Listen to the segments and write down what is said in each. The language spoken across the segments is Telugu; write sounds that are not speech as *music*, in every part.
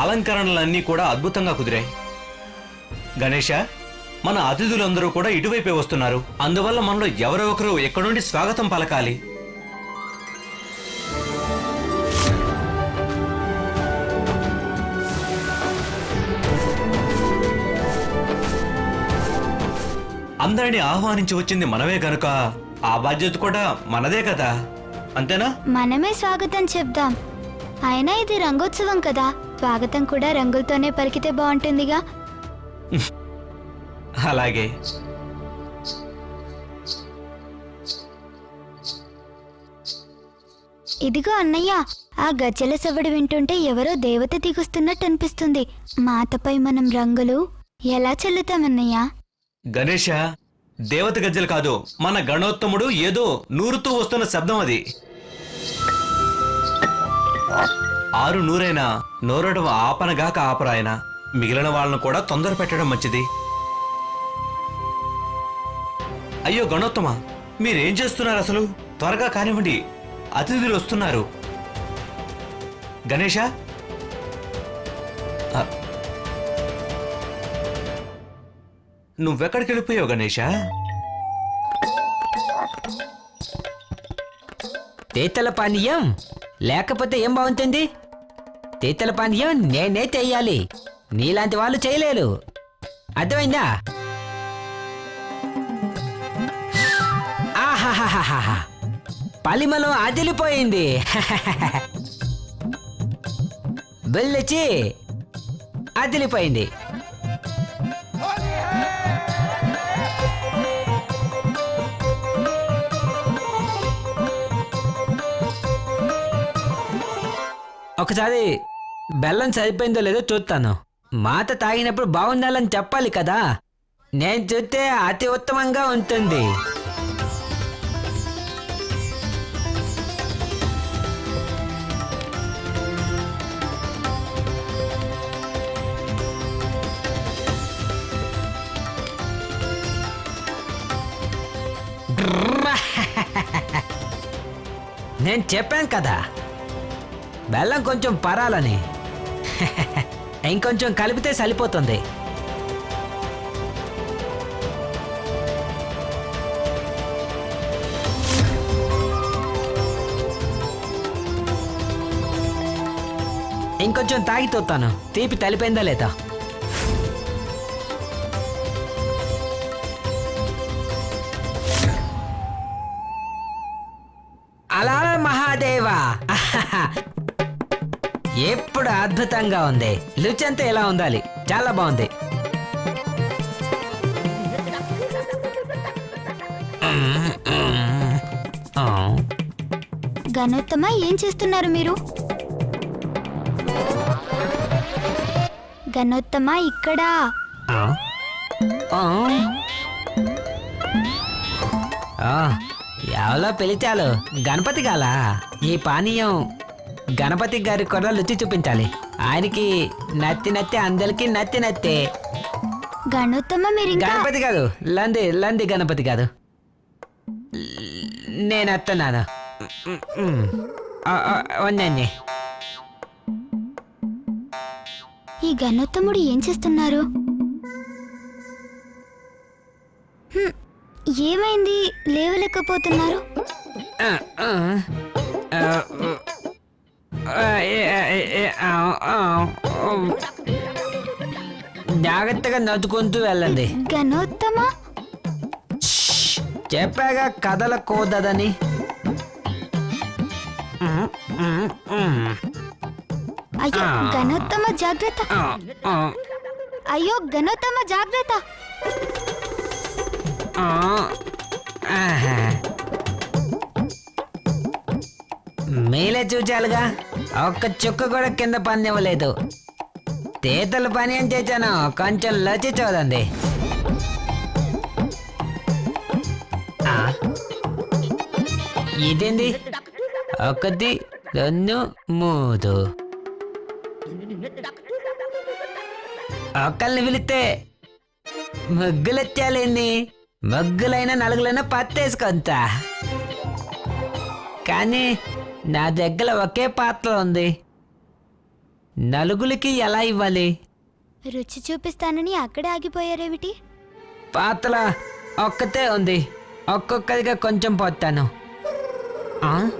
అలంకరణలన్నీ కూడా అద్భుతంగా కుదిరాయి. గణేష మన అతిథులందరూ కూడా ఇటువైపే వస్తున్నారు. అందువల్ల మనలో ఎవరో ఒకరు ఎక్కడి నుండి స్వాగతం పలకాలి. అందరినీ ఆహ్వానించి వచ్చింది మనమే గనుక. ఆ బాధ్యత కూడా మనదే కదా. అంతేనా? మనమే స్వాగతం చెప్దాం. అయినా ఇది రంగోత్సవం కదా. స్వాగతం కూడా రంగులతోనే పలికితే బాగుంటుందిగా. *laughs* అలాగే. ఇదిగో అన్నయ్య ఆ గజ్జల సవ్వడి వింటుంటే ఎవరో దేవత దిగుస్తున్నట్టు అనిపిస్తుంది. మాతపై మనం రంగులు ఎలా చల్లుతామన్నయ్య గణేష దేవత గజ్జలు కాదు మన గణోత్తముడు ఏదో నూరుతూ వస్తున్న శబ్దం అది. ఆరు నూరైనా నోరడవ ఆపనగాక ఆపరాయన. మిగిలిన వాళ్ళను కూడా తొందర పెట్టడం మంచిది. అయ్యో గణోత్తమ మీరేం చేస్తున్నారు అసలు? త్వరగా కానివ్వండి. అతిథులు వస్తున్నారు. గణేష? నువ్వెక్కడికి వెళ్ళిపోయావు గణేష? తేతల పానీయం? లేకపోతే ఏం బాగుంటుంది? తీతల పానీయం నేనే చెయ్యాలి నీలాంటి వాళ్ళు చేయలేరు. అర్థమైందా? ఆహాహాహాహా పలిమలో అదిలిపోయింది. *laughs* బెల్లొచ్చి అదిలిపోయింది. ఒకసారి బెల్లం సరిపోయిందో లేదో చూస్తాను. మాత తాగినప్పుడు బాగుండాలని చెప్పాలి కదా. నేను చూస్తే అతి ఉత్తమంగా ఉంటుంది. *laughs* నేను చెప్పాను కదా బెల్లం కొంచెం పరాలని. ఇంకొంచెం కలిపితే సరిపోతుంది. ఇంకొంచెం తాగి తోతాను తీపి తలిపోయిందా లేదా? అద్భుతంగా ఉంది. రుచి అంతా ఎలా ఉండాలి? చాలా బాగుంది. గణోత్తమ ఏం చేస్తున్నారు మీరు? గణోత్తమ ఇక్కడ? ఎవరో పిలిచాలు? గణపతి గాల? ఈ పానీయం గణపతి గారి కూడా రుచి చూపించాలి. ఆయనకి నత్తి నత్తి అందరికి నత్తి నత్తే. గణోత్తమ మీరు ఇంకా గణపతి కాదు లంది లంది గణపతి కాదు. నేను వస్తున్నాను వందండి ఈ గణోత్తముడు ఏం చేస్తున్నారు? హ్మ్, ఏమైంది? లేవలేకపోతున్నారు. జాగ్రత్తగా నవ్వుకుంటూ వెళ్ళండి. గణోత్తమ? చెప్పాగా కథల కోదదని. అయ్యో గణోత్తమ జాగ్రత్త. అయ్యో గణోత్తమ జాగ్రత్త. మీలే చూచాలుగా. ఒక్క చుక్క కూడా కింద పనివ్వలేదు తీతల పని ఏం చేశాను? కొంచెం లచి చూడండి. ఇదేంది? ఒకటి రెండు మూడు. ఒకళ్ళని పిలిస్తే ముగ్గులెత్తాలేంది ముగ్గులైనా నలుగులైనా పత్తేసుకొంత కానీ నా దగ్గర ఒకే పాత్ర ఉంది. నలుగురికి ఎలా ఇవ్వాలి? రుచి చూపిస్తానని అక్కడే ఆగిపోయారేమిటి? పాత్ర ఒక్కతే ఉంది. ఒక్కొక్కరిగా కొంచెం పోతాను. ఆ?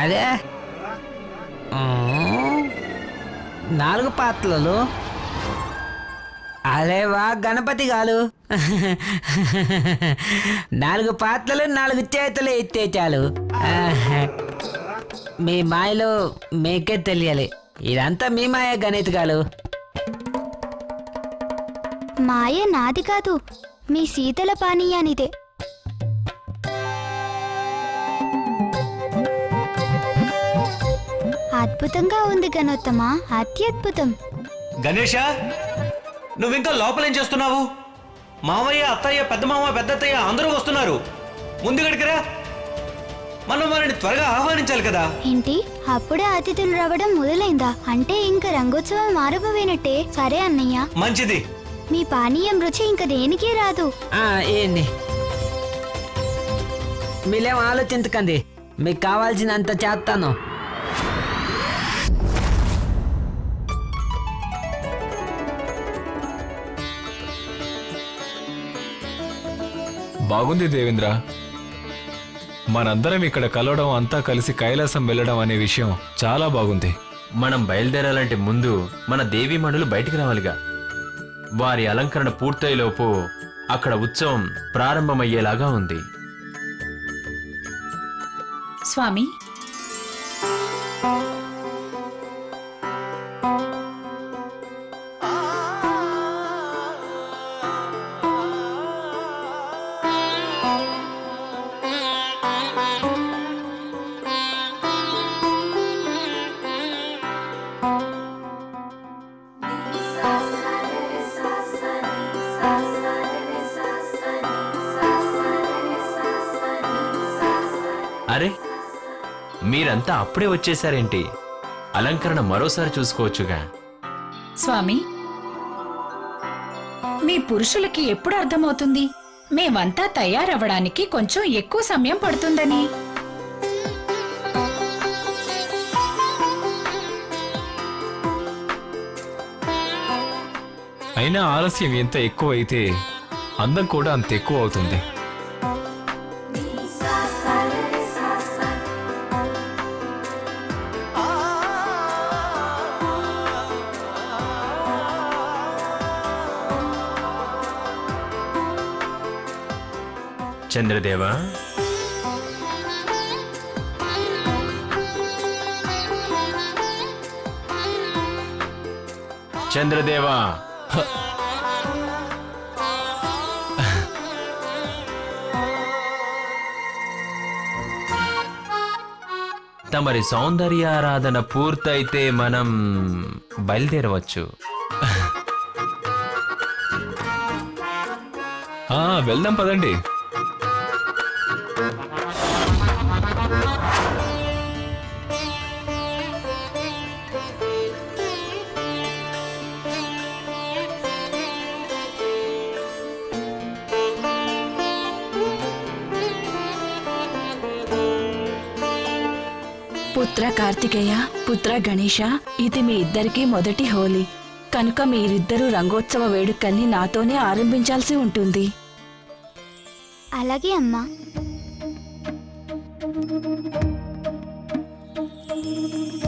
అదే? ఆ? నాలుగు పాత్రలు? అరే వా గణపతి గారు. *laughs* నాలుగు పాత్రలు నాలుగు చేతులు ఎత్తే చాలు. *laughs* మీ మాయలో మీకే తెలియాలి. ఇదంతా మీ మాయ గణిత్ గారు. మాయ నాది కాదు మీ శీతల పానీయానిదే. అద్భుతంగా ఉంది గణోత్తమా అత్యద్భుతం. గణేష నువ్వింకా లోపలేం చేస్తున్నావు? మామయ్య అత్తయ్య పెద్ద మామ పెద్దత్తయ్య అందరూ వస్తున్నారు. ముందు గడికరా మనం వారిని త్వరగా ఆహ్వానించాలి కదా. ఏంటి? అప్పుడే అతిథులు రావడం మొదలైందా? అంటే ఇంక రంగోత్సవం ఆరంభమైనట్టే. సరే అన్నయ్య. మంచిది. మీ పానీయం రుచి ఇంక దేనికి రాదు? ఆ, ఏంది? మీరేం ఆలోచించకండి. మీకు కావాల్సినంత చేస్తాను. బాగుంది దేవేంద్ర. మనందరం ఇక్కడ కలవడం అంతా కలిసి కైలాసం వెళ్ళడం అనే విషయం చాలా బాగుంది. మనం బయలుదేరాలంటే ముందు మన దేవీమణులు బయటికి రావాలిగా. వారి అలంకరణ పూర్తయ్యేలోపు అక్కడ ఉత్సవం ప్రారంభమయ్యేలాగా ఉంది. స్వామి. మీరంతా అప్పుడే వచ్చేసారేంటి? అలంకరణ మరోసారి చూసుకోవచ్చుగా. స్వామి మీ పురుషులకి ఎప్పుడు అర్థమవుతుంది? మేమంతా తయారవ్వడానికి కొంచెం ఎక్కువ సమయం పడుతుందని. అయినా ఆలస్యం ఎంత ఎక్కువ అయితే అందం కూడా అంత ఎక్కువ అవుతుంది. చంద్రదేవా చంద్రదేవా. తమరి సౌందర్యారాధన పూర్తయితే మనం బయలుదేరవచ్చు. ఆ వెళ్దాం పదండి. పుత్ర కార్తికేయ పుత్ర గణేష ఇది మీ ఇద్దరికీ మొదటి హోలీ. కనుక మీరిద్దరూ రంగోత్సవ వేడుకల్ని నాతోనే ఆరంభించాల్సి ఉంటుంది. అలాగే అమ్మా. ఈ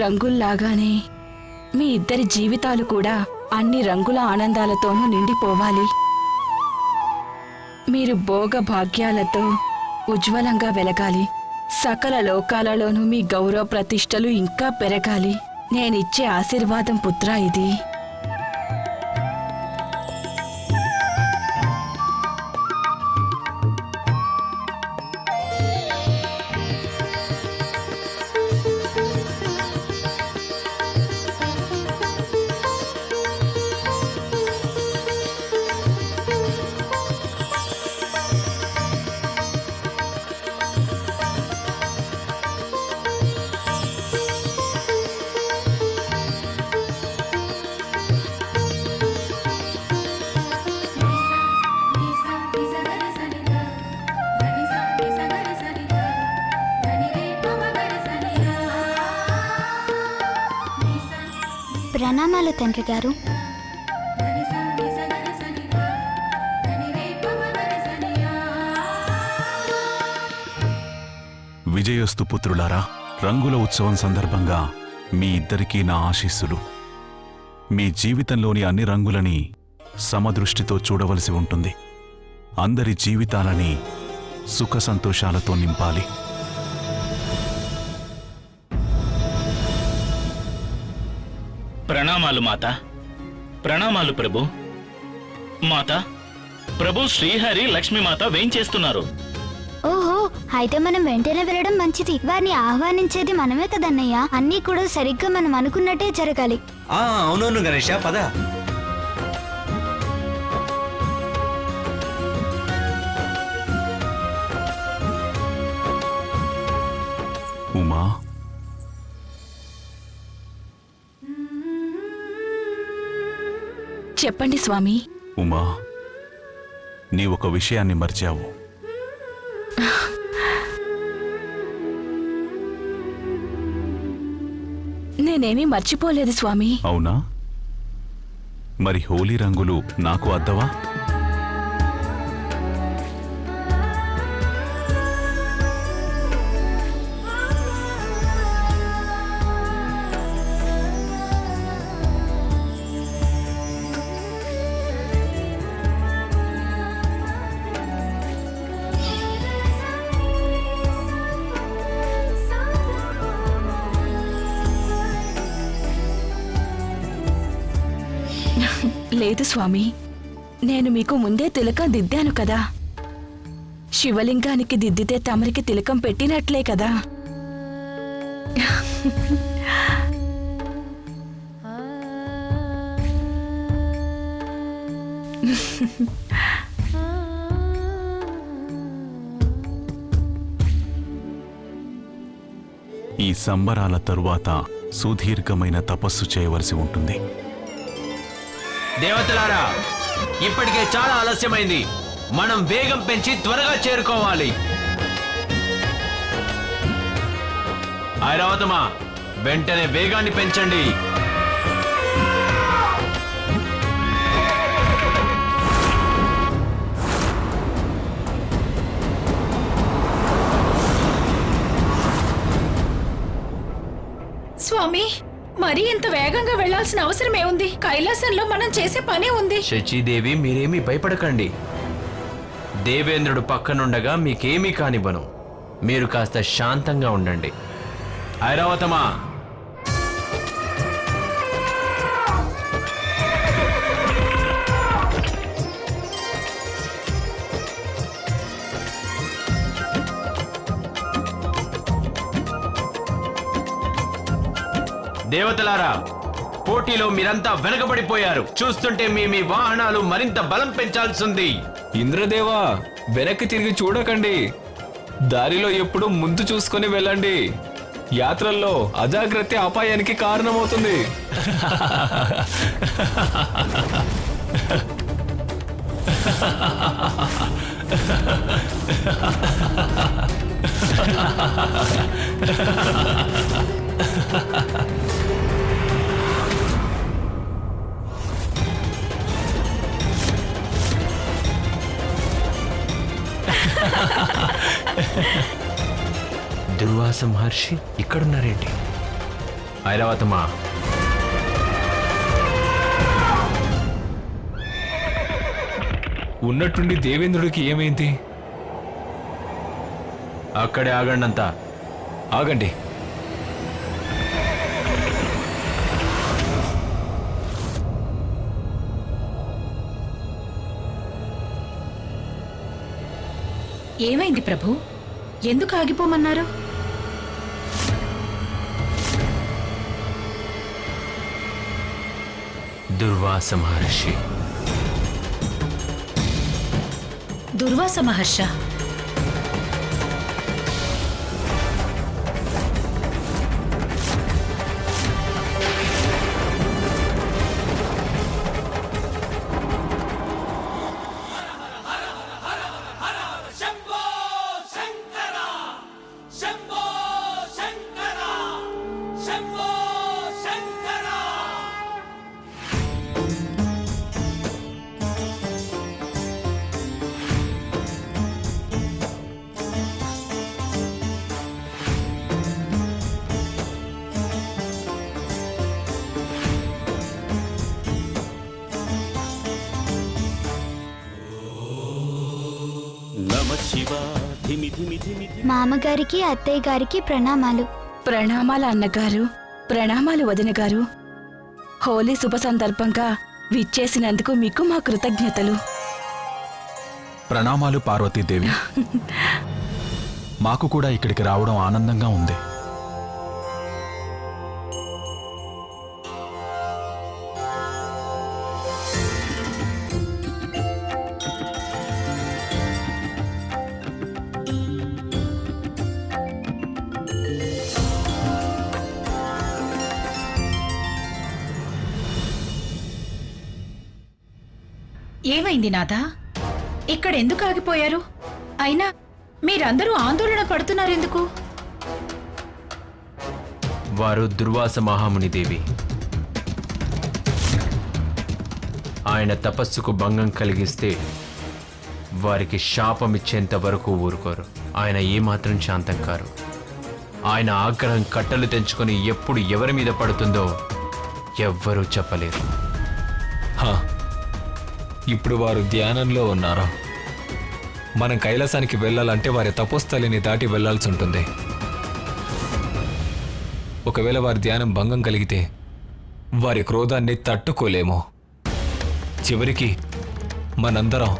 రంగుల్లాగానే మీ ఇద్దరి జీవితాలు కూడా అన్ని రంగుల ఆనందాలతోనూ నిండిపోవాలి. మీరు భోగ భాగ్యాలతో ఉజ్వలంగా వెలగాలి. సకల లోకాలలోనూ మీ గౌరవ ప్రతిష్టలు ఇంకా పెరగాలి. నేనిచ్చే ఆశీర్వాదం పుత్ర ఇది. ప్రణామాలు తండ్రి గారు. విజయస్తు పుత్రులారా రంగుల ఉత్సవం సందర్భంగా మీ ఇద్దరికీ నా ఆశీస్సులు. మీ జీవితంలోని అన్ని రంగులని సమదృష్టితో చూడవలసి ఉంటుంది. అందరి జీవితాలని సుఖ సంతోషాలతో నింపాలి. ప్రణామాలు మాత. ప్రణామాలు ప్రభు. మాత ప్రభు శ్రీహరి లక్ష్మీమాత వేంచేస్తున్నారు ఓహో అయితే మనం వెంటనే వెళ్ళడం మంచిది. వారిని ఆహ్వానించేది మనమే కదన్నయ్య. అన్నీ కూడా సరిగ్గా మనం అనుకున్నట్టే జరగాలి. ఆ అవునవును గణేష పద. చెప్పండి స్వామి. ఉమా నీ ఒక విషయాన్ని మర్చావు. నేనేమీ మర్చిపోలేదు స్వామి. అవునా? మరి హోలీ రంగులు నాకు అద్దవా? స్వామి నేను మీకు ముందే తిలకం దిద్దాను కదా. శివలింగానికి దిద్దితే తమరికి తిలకం పెట్టినట్లే కదా. ఈ సంబరాల తరువాత సుదీర్ఘమైన తపస్సు చేయవలసి ఉంటుంది. దేవతలారా ఇప్పటికే చాలా ఆలస్యమైంది. మనం వేగం పెంచి త్వరగా చేరుకోవాలి. ఐరావతమా వెంటనే వేగాన్ని పెంచండి. మరీ ఇంత వేగంగా వెళ్ళాల్సిన అవసరమే ఉంది కైలాసంలో మనం చేసే పనే ఉంది. శచీదేవి మీరేమీ భయపడకండి. దేవేంద్రుడు పక్కనుండగా మీకేమీ కానివ్వను. మీరు కాస్త శాంతంగా ఉండండి. ఐరావతమా? దేవతలారా పోటీలో మీరంతా వెనకబడిపోయారు. చూస్తుంటే మీ మీ వాహనాలు మరింత బలం పెంచాల్సింది. ఇంద్రదేవా వెనక్కి తిరిగి చూడకండి. దారిలో ఎప్పుడు ముందు చూసుకొని వెళ్ళండి. యాత్రల్లో అజాగ్రత్త అపాయానికి కారణమవుతుంది. *laughs* *laughs* దుర్వాస మహర్షి ఇక్కడున్నారేంటి? ఐరావతమా ఉన్నట్టుండి దేవేంద్రుడికి ఏమైంది? అక్కడే ఆగండి అంతా ఆగండి. ఏమైంది ప్రభు? ఎందుకు ఆగిపోమన్నారు? దుర్వాస మహర్షి. దుర్వాస మహర్ష? మామగారికి అత్తయ్య గారికి ప్రణామాలు. ప్రణామాలు అన్నగారు. ప్రణామాలు వదిన గారు. హోలీ శుభ సందర్భంగా విచ్చేసినందుకు మీకు మా కృతజ్ఞతలు. ప్రణామాలు పార్వతీదేవి. *laughs* మాకు కూడా ఇక్కడికి రావడం ఆనందంగా ఉంది. ఏమైంది నాథా? ఇక్కడ ఎందుకు ఆగిపోయారు? అయినా మీరందరూ ఆందోళన పడుతున్నారెందుకు? వారు దుర్వాస మహాముని దేవి ఆయన తపస్సుకు భంగం కలిగిస్తే వారికి శాపం ఇచ్చేంత వరకు ఊరుకోరు. ఆయన ఏమాత్రం శాంతం కారు. ఆయన ఆగ్రహం కట్టలు తెంచుకొని ఎప్పుడు ఎవరి మీద పడుతుందో ఎవ్వరూ చెప్పలేరు. హా, ఇప్పుడు వారు ధ్యానంలో ఉన్నారు. మనం కైలాసానికి వెళ్ళాలంటే వారి తపోస్థలిని దాటి వెళ్ళాల్సి ఉంటుంది. ఒకవేళ వారి ధ్యానం భంగం కలిగితే వారి క్రోధాన్ని తట్టుకోలేము. చివరికి మనందరం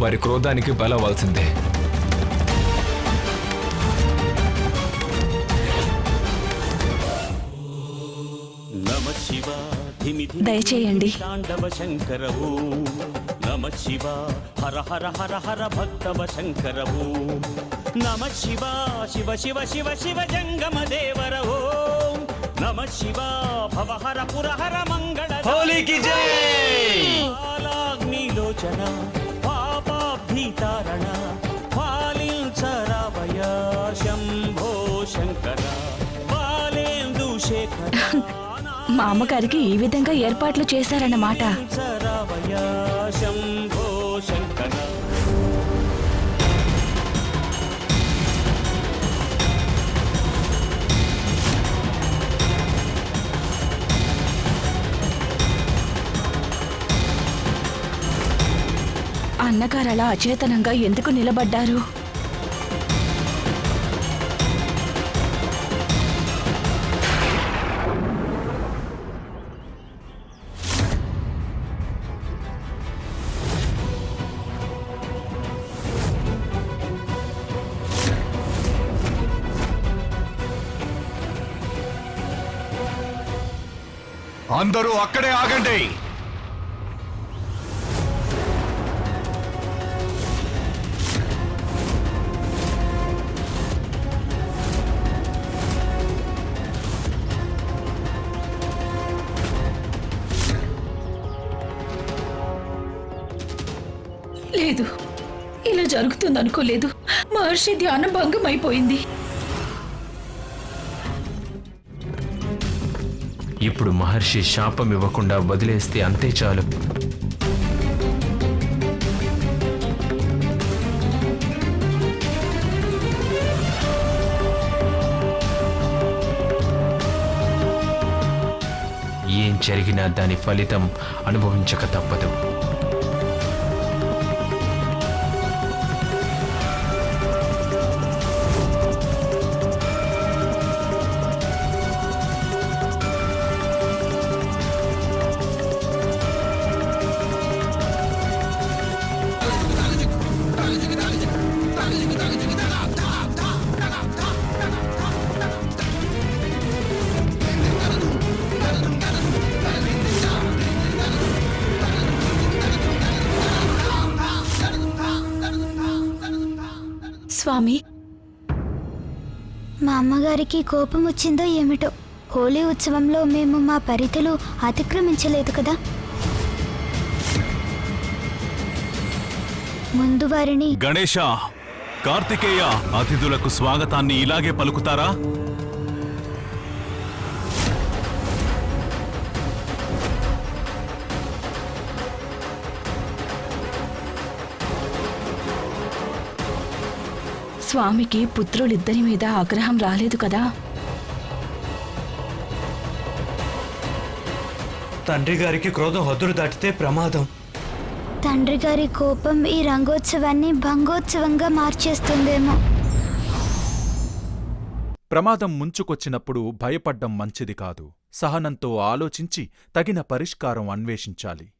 వారి క్రోధానికి బలవలసిందే. దయచేయండి. తాండవ నమ శివ హర హర హర హర భక్తవ శంకర ఓం నమ శివ శివ శివ శివ శివ జంగమ దేవర ఓం నమ శివ భవ హర పుర హర మంగళ హోలీకి జై! మా అమ్మగారికి ఈ విధంగా ఏర్పాట్లు చేశారన్నమాట. అన్నగారు అలా అచేతనంగా ఎందుకు నిలబడ్డారు? అందరూ అక్కడే ఆగండి. లేదు. ఇలా జరుగుతుంది అనుకోలేదు మహర్షి ధ్యానం భంగం ఇప్పుడు మహర్షి శాపం ఇవ్వకుండా వదిలేస్తే అంతే చాలు. ఏం జరిగినా దాని ఫలితం అనుభవించక తప్పదు. స్వామి. మా అమ్మగారికి కోపం వచ్చిందో ఏమిటో హోలీ ఉత్సవంలో మేము మా పరిధులు అతిక్రమించలేదు కదా. ముందు వారిని గణేష కార్తికేయ అతిథులకు స్వాగతాన్ని ఇలాగే పలుకుతారా? స్వామికి పుత్రులిద్దరి మీద ఆగ్రహం రాలేదు కదా? తండ్రి గారికి క్రోధం హద్దులు దాటితే ప్రమాదం. తండ్రి గారి కోపం ఈ రంగోత్సవాన్ని భంగోత్సవంగా మార్చేస్తుందేమో. ప్రమాదం ముంచుకొచ్చినప్పుడు భయపడ్డం మంచిది కాదు. సహనంతో ఆలోచించి తగిన పరిష్కారం అన్వేషించాలి.